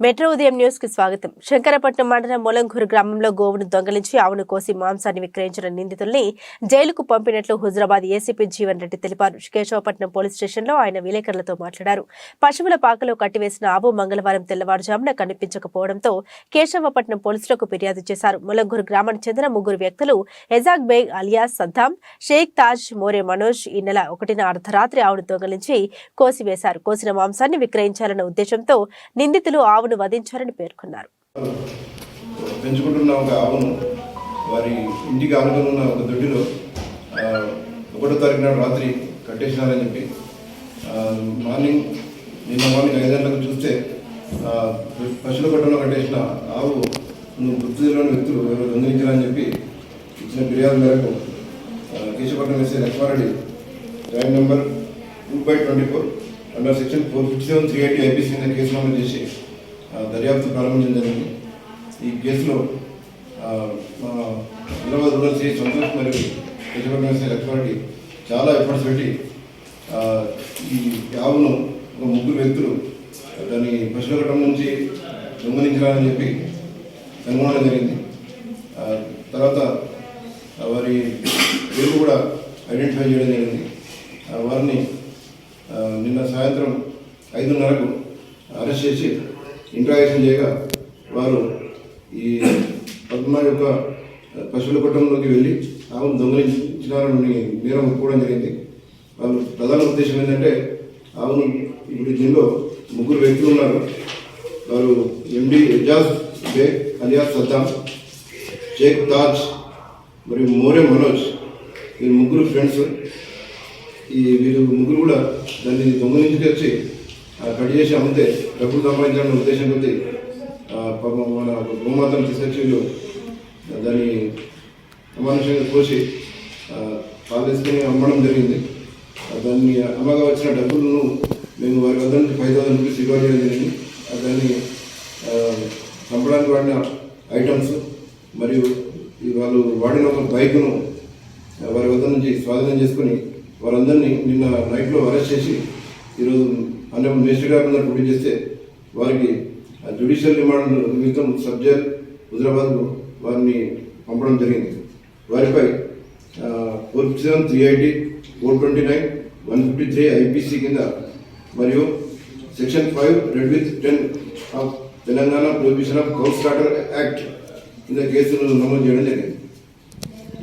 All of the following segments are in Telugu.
మెట్రో ఉదయం న్యూస్కి స్వాగతం. శంకరపట్నం మండలం మొలంగూరు గ్రామంలో గోవును దొంగలించి ఆవును కోసి మాంసాన్ని విక్రయించిన నిందితుల్ని జైలుకు పంపినట్లు హుజరాబాద్ ఏసీపీ జీవన్ రెడ్డి తెలిపారు. కేశవపట్నం పోలీస్ స్టేషన్లో ఆయన విలేకరులతో మాట్లాడారు. పశువుల పాకలో కట్టివేసిన ఆవు మంగళవారం తెల్లవారుజామున కనిపించకపోవడంతో కేశవపట్నం పోలీసులకు ఫిర్యాదు చేశారు. మొలంగూరు గ్రామానికి చెందిన ముగ్గురు వ్యక్తులు ఎజాక్ బేగ్ అలియాస్ సద్దాం షేక్ తాజ్ మోరే మనోజ్ ఈ నెల ఒకటిన అర్ధరాత్రి ఆవును దొంగలించి కోసివేశారు. కోసిన మాంసాన్ని విక్రయించాలన్న ఉద్దేశంతో నిందితులు ఆవును వధించారని పేర్కొన్నారు. పెంచుకుంటున్న ఒక ఆవును వారి ఇంటికి ఆనుకుని ఉన్న ఒక దొడ్డిలో ఒకటో తారీఖు నాడు రాత్రి కట్టేసినారని చెప్పి మార్నింగ్ నిన్న మార్నింగ్ ఐదు గంటలకు చూస్తే పశువుల కొట్టంలో కట్టేసిన ఆవు నువ్వు గుర్తు తెలియని వ్యక్తులు ఎవరు దొంగిలించారని చెప్పి ఇచ్చిన ఫిర్యాదు మేరకు ఆ, Keshavapatnam SI Lakshma Reddy join number two by twenty four under section four fifty seven three eighty IPC కింద కేసు నమోదు చేసి దర్యాప్తు ప్రారంభించడం జరిగింది. ఈ కేసులో హైదరాబాద్ రూరల్ సిఐ సంతోష్ మరియు కేశవపట్నం అథారిటీ చాలా ఎఫర్ట్స్ పెట్టి ఈ యావును ఒక ముగ్గురు వ్యక్తులు దాన్ని పశువుల నుంచి దొంగలించాలని చెప్పి కనుగొనడం జరిగింది. తర్వాత వారి పేరు కూడా ఐడెంటిఫై చేయడం జరిగింది. వారిని నిన్న సాయంత్రం ఐదున్నరకు అరెస్ట్ చేసి ఇంట్రాక్షన్ చేయగా వారు ఈ పద్మ యొక్క పశువుల కుటుంబంలోకి వెళ్ళి ఆమెను దొంగలించినారని నేరం ఒప్పుకోవడం జరిగింది. వాళ్ళు ప్రధాన ఉద్దేశం ఏంటంటే ఆవును ఇప్పుడు దీనిలో ముగ్గురు వ్యక్తులు ఉన్నారు. వారు ఎండి ఎజాజ్ బేగ్ అలియాస్ సద్దాం షేక్ తాజ్ మరియు మోరే మనోజ్. వీరు ముగ్గురు ఫ్రెండ్స్. ఈ వీరు ముగ్గురు కూడా దాన్ని దొంగలించుకొచ్చి వచ్చి కట్ చేసి అమ్మితే డబ్బులు సంపాదించాలనే ఉద్దేశం కొద్ది పాపం మన గోమాతను తీసుకొచ్చి వీళ్ళు దాన్ని అమానుషంగా కోసి ఆ, అమ్మడం జరిగింది. దాన్ని అమ్మగా వచ్చిన డబ్బులను మేము వారి వద్ద నుంచి ఫైవ్ థౌసండ్ రూపీస్ రికార్డ్ చేయడం జరిగింది. దాన్ని చంపడానికి వాడిన ఐటమ్స్ మరియు వాళ్ళు వాడిన ఒక బైక్ను వారి వద్ద నుంచి స్వాధీనం చేసుకుని వారందరినీ నిన్న నైట్లో అరెస్ట్ చేసి ఈరోజు అనే మినిస్టర్ గారు ముందర చేస్తే వారికి జ్యుడిషియల్ రిమాండ్ నిమిత్తం సబ్జెక్ట్ జైల్ హుజరాబాద్కు వారిని పంపడం జరిగింది. వారిపై four fifty seven three eighty four twenty nine one fifty three IPC కింద మరియు section five read with ten of Telangana prohibition of cow slaughter act కింద కేసులు నమోదు చేయడం జరిగింది.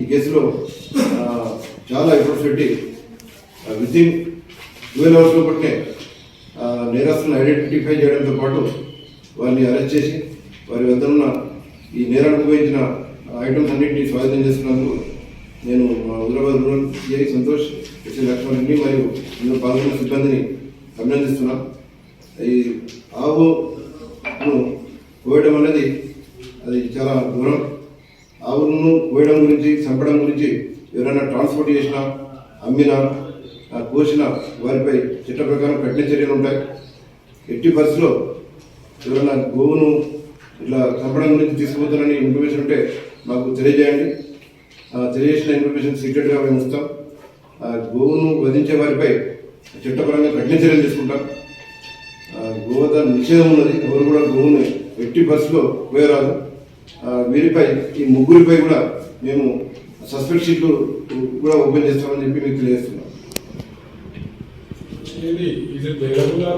ఈ కేసులో చాలా ఎఫర్ట్స్ పెట్టి విత్ ఇన్ ట్వెల్వ్ అవర్స్ లోపట్నే నేరస్తులను ఐడెంటిఫై చేయడంతో పాటు వారిని అరెస్ట్ చేసి వారి వద్ద ఉన్న ఈ నేరానికి ఉపయోగించిన ఐటమ్స్ అన్నింటినీ స్వాధీనం చేసుకున్నందుకు నేను మా Hyderabad rural CI Santosh SI Lakshman మరియు ఇందులో పాల్గొన్న సిబ్బందిని అభినందిస్తున్నా. ఈ ఆవును కోయడం అనేది అది చాలా దూరం ఆవులను కోయడం గురించి చంపడం గురించి ఎవరైనా ట్రాన్స్పోర్ట్ చేసినా అమ్మినా కోసిన వారిపై చట్ట ప్రకారం కఠిన చర్యలు ఉంటాయి. ఎట్టి పరిస్థితిలో ఎవరైనా గోవును ఇట్లా చంపడం గురించి తీసుకుపోతారని ఇన్ఫర్మేషన్ ఉంటే మాకు తెలియజేయండి. తెలియజేసిన ఇన్ఫర్మేషన్ సీక్రెట్గా మేము ఇస్తాం ఆ, గోవును వధించే వారిపై చట్టపరంగా కఠిన చర్యలు తీసుకుంటాం. గోవధ నిషేధం ఉన్నది. ఎవరు కూడా గోవును ఎట్టి బస్సులో పోయరాదు. వీరిపై ఈ ముగ్గురిపై కూడా మేము సస్పెక్ట్ షీట్లు కూడా ఓపెన్ చేస్తామని చెప్పి మీకు తెలియజేస్తున్నాం. Şimdi değil, bizim devlet olarak